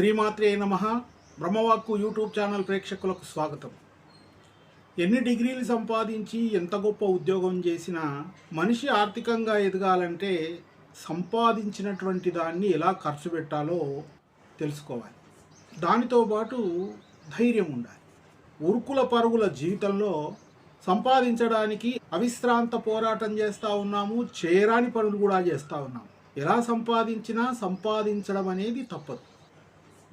శ్రీమాత్రే నమ. బ్రహ్మవాక్కు YouTube channel ప్రేక్షకులకు స్వాగతం. ఎన్ని డిగ్రీలు సంపాదించి ఎంత గొప్ప ఉద్యోగం చేసినా మనిషి ఆర్థికంగా ఎదగాలంటే సంపాదించినటువంటి దాన్ని ఎలా ఖర్చు పెట్టాలో తెలుసుకోవాలి. దానితో పాటు ధైర్యం ఉండాలి. ఉరుకుల పరుగుల జీవితంలో సంపాదించడానికి అవిశ్రాంత పోరాటం చేస్తూ ఉన్నాము చేయరాని పనులు కూడా చేస్తూ ఉన్నాము. ఎలా సంపాదించినా సంపాదించడం అనేది తప్పదు.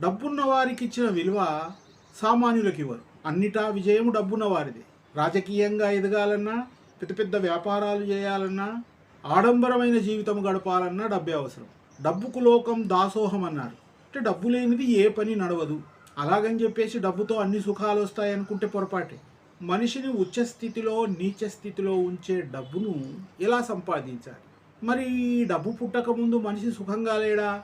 డబ్బున్న వారికి ఇచ్చిన విలువ సామాన్యులకు ఇవ్వరు. అన్నిటా విజయం డబ్బున్న వారిది. రాజకీయంగా ఎదగాలన్నా పెద్ద పెద్ద వ్యాపారాలు చేయాలన్నా ఆడంబరమైన జీవితం గడపాలన్నా డబ్బే అవసరం. డబ్బుకు లోకం దాసోహం అన్నారు అంటే డబ్బు లేనిది ఏ పని నడవదు. అలాగని చెప్పేసి డబ్బుతో అన్ని సుఖాలు వస్తాయి అనుకుంటే పొరపాటే. మనిషిని ఉచ్చ స్థితిలో నీచ స్థితిలో ఉంచే డబ్బును ఎలా సంపాదించాలి? మరి ఈ డబ్బు పుట్టక ముందు మనిషి సుఖంగా లేడా?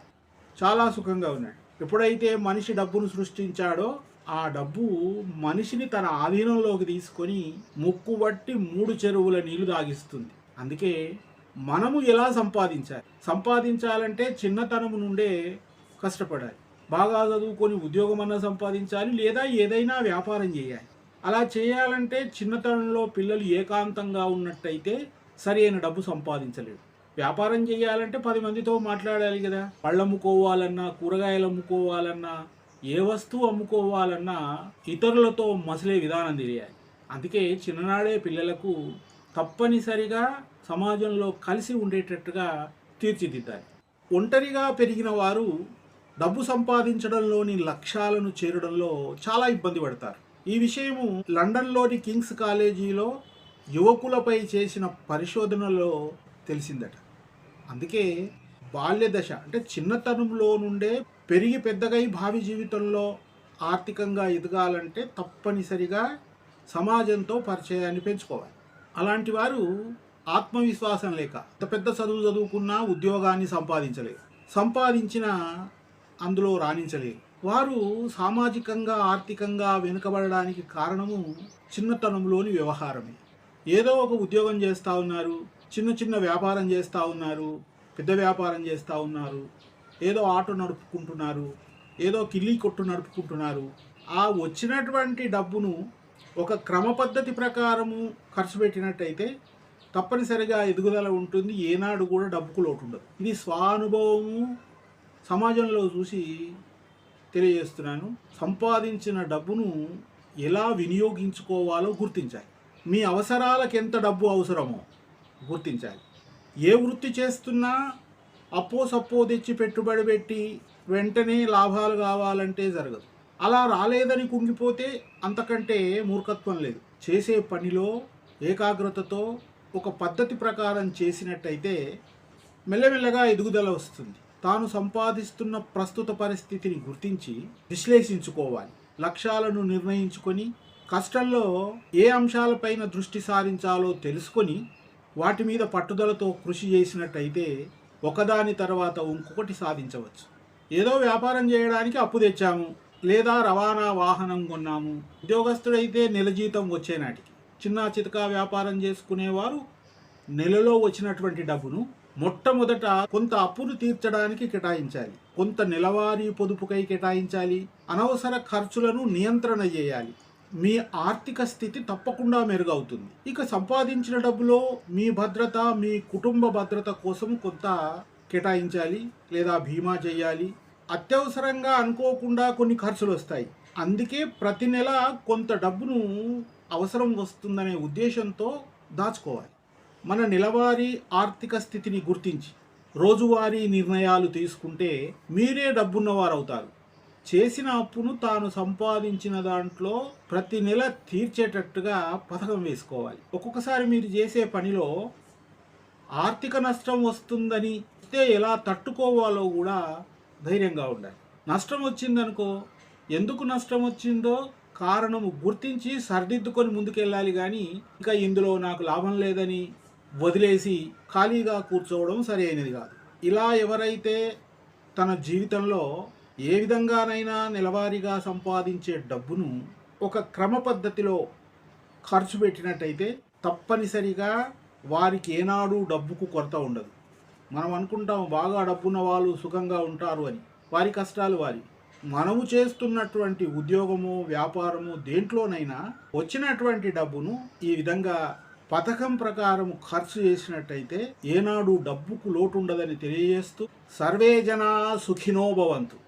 చాలా సుఖంగా ఉన్నాడు. ఎప్పుడైతే మనిషి డబ్బును సృష్టించాడో ఆ డబ్బు మనిషిని తన ఆధీనంలోకి తీసుకొని ముక్కు బట్టి మూడు చెరువుల నీళ్ళు దాగిస్తుంది. అందుకే మనము ఎలా సంపాదించాలి? సంపాదించాలంటే చిన్నతనం నుండే కష్టపడాలి. బాగా చదువుకొని ఉద్యోగం అన్నా సంపాదించాలి లేదా ఏదైనా వ్యాపారం చేయాలి. అలా చేయాలంటే చిన్నతనంలో పిల్లలు ఏకాంతంగా ఉన్నట్టయితే సరైన డబ్బు సంపాదించలేడు వ్యాపారం చేయాలంటే పది మందితో మాట్లాడాలి కదా. పళ్ళు అమ్ముకోవాలన్నా కూరగాయలు అమ్ముకోవాలన్నా ఏ వస్తువు అమ్ముకోవాలన్నా ఇతరులతో మసలే విధానం తెలియాలి. అందుకే చిన్ననాడే పిల్లలకు తప్పనిసరిగా సమాజంలో కలిసి ఉండేటట్టుగా తీర్చిదిద్దాలి. ఒంటరిగా పెరిగిన వారు డబ్బు సంపాదించడంలోని లక్ష్యాలను చేరడంలో చాలా ఇబ్బంది పడతారు. ఈ విషయము లండన్లోని కింగ్స్ కాలేజీలో యువకులపై చేసిన పరిశోధనలో తెలిసిందట. అందుకే బాల్య దశ అంటే చిన్నతనంలో నుండే పెరిగి పెద్దగై భావి జీవితంలో ఆర్థికంగా ఎదగాలంటే తప్పనిసరిగా సమాజంతో పరిచయాన్ని పెంచుకోవాలి. అలాంటి వారు ఆత్మవిశ్వాసం లేక ఎంత పెద్ద చదువు చదువుకున్నా ఉద్యోగాన్ని సంపాదించలేరు. సంపాదించిన అందులో రాణించలేరు. వారు సామాజికంగా ఆర్థికంగా వెనుకబడడానికి కారణము చిన్నతనంలోని వ్యవహారమే. ఏదో ఒక ఉద్యోగం చేస్తూ ఉన్నారు చిన్న చిన్న వ్యాపారం చేస్తూ ఉన్నారు పెద్ద వ్యాపారం చేస్తూ ఉన్నారు ఏదో ఆటో నడుపుకుంటున్నారు ఏదో కిల్లీ కొట్టు నడుపుకుంటున్నారు. ఆ వచ్చినటువంటి డబ్బును ఒక క్రమ పద్ధతి ప్రకారము ఖర్చు పెట్టినట్టయితే తప్పనిసరిగా ఎదుగుదల ఉంటుంది. ఏనాడు కూడా డబ్బుకు లోటు ఉండదు. ఇది స్వానుభవము సమాజంలో చూసి తెలియజేస్తున్నాను. సంపాదించిన డబ్బును ఎలా వినియోగించుకోవాలో గుర్తించాలి. మీ అవసరాలకు ఎంత డబ్బు అవసరమో గుర్తించాలి. ఏ వృత్తి చేస్తున్నా అప్పో సప్పో తెచ్చి పెట్టుబడి పెట్టి వెంటనే లాభాలు కావాలంటే జరగదు. అలా రాలేదని కుంగిపోతే అంతకంటే మూర్ఖత్వం లేదు. చేసే పనిలో ఏకాగ్రతతో ఒక పద్ధతి ప్రకారం చేసినట్టయితే మెల్లమెల్లగా ఎదుగుదల వస్తుంది. తాను సంపాదిస్తున్న ప్రస్తుత పరిస్థితిని గుర్తించి విశ్లేషించుకోవాలి. లక్ష్యాలను నిర్ణయించుకొని కష్టంలో ఏ అంశాలపైన దృష్టి సారించాలో తెలుసుకొని వాటి మీద పట్టుదలతో కృషి చేసినట్టయితే ఒకదాని తర్వాత ఇంకొకటి సాధించవచ్చు. ఏదో వ్యాపారం చేయడానికి అప్పు తెచ్చాము లేదా రవాణా వాహనం కొన్నాము. ఉద్యోగస్తుడైతే నెల జీతం వచ్చే నాటికి. చిన్న చితకా వ్యాపారం చేసుకునేవారు నెలలో వచ్చినటువంటి డబ్బును మొట్టమొదట కొంత అప్పును తీర్చడానికి కేటాయించాలి. కొంత నెలవారీ పొదుపుకై కేటాయించాలి. అనవసర ఖర్చులను నియంత్రణ చేయాలి. మీ ఆర్థిక స్థితి తప్పకుండా మెరుగవుతుంది. ఇక సంపాదించిన డబ్బులో మీ భద్రత మీ కుటుంబ భద్రత కోసం కొంత కేటాయించాలి లేదా బీమా చేయాలి. అత్యవసరంగా అనుకోకుండా కొన్ని ఖర్చులు వస్తాయి అందుకే ప్రతి నెల కొంత డబ్బును అవసరం వస్తుందనే ఉద్దేశంతో దాచుకోవాలి. మన నెలవారీ ఆర్థిక స్థితిని గుర్తించి రోజువారీ నిర్ణయాలు తీసుకుంటే మీరే డబ్బున్నవారు అవుతారు చేసిన అప్పును తాను సంపాదించిన దాంట్లో ప్రతి నెల తీర్చేటట్టుగా పథకం వేసుకోవాలి. ఒక్కొక్కసారి మీరు చేసే పనిలో ఆర్థిక నష్టం వస్తుందని వస్తే ఎలా తట్టుకోవాలో కూడా ధైర్యంగా ఉండాలి. నష్టం వచ్చిందనుకో ఎందుకు నష్టం వచ్చిందో కారణము గుర్తించి సరిదిద్దుకొని ముందుకెళ్ళాలి కానీ ఇంకా ఇందులో నాకు లాభం లేదని వదిలేసి ఖాళీగా కూర్చోవడం సరైనది కాదు. ఇలా ఎవరైతే తన జీవితంలో ఏ విధంగానైనా నెలవారీగా సంపాదించే డబ్బును ఒక క్రమ పద్ధతిలో ఖర్చు పెట్టినట్టయితే తప్పనిసరిగా వారికి ఏనాడు డబ్బుకు కొరత ఉండదు. మనం అనుకుంటాం బాగా డబ్బున్న వాళ్ళు సుఖంగా ఉంటారు అని. వారి కష్టాలు వారి. మనము చేస్తున్నటువంటి ఉద్యోగము వ్యాపారము దేంట్లోనైనా వచ్చినటువంటి డబ్బును ఈ విధంగా పథకం ప్రకారం ఖర్చు చేసినట్టయితే ఏనాడు డబ్బుకు లోటు ఉండదని తెలియజేస్తూ సర్వే జనా సుఖినో భవంతు.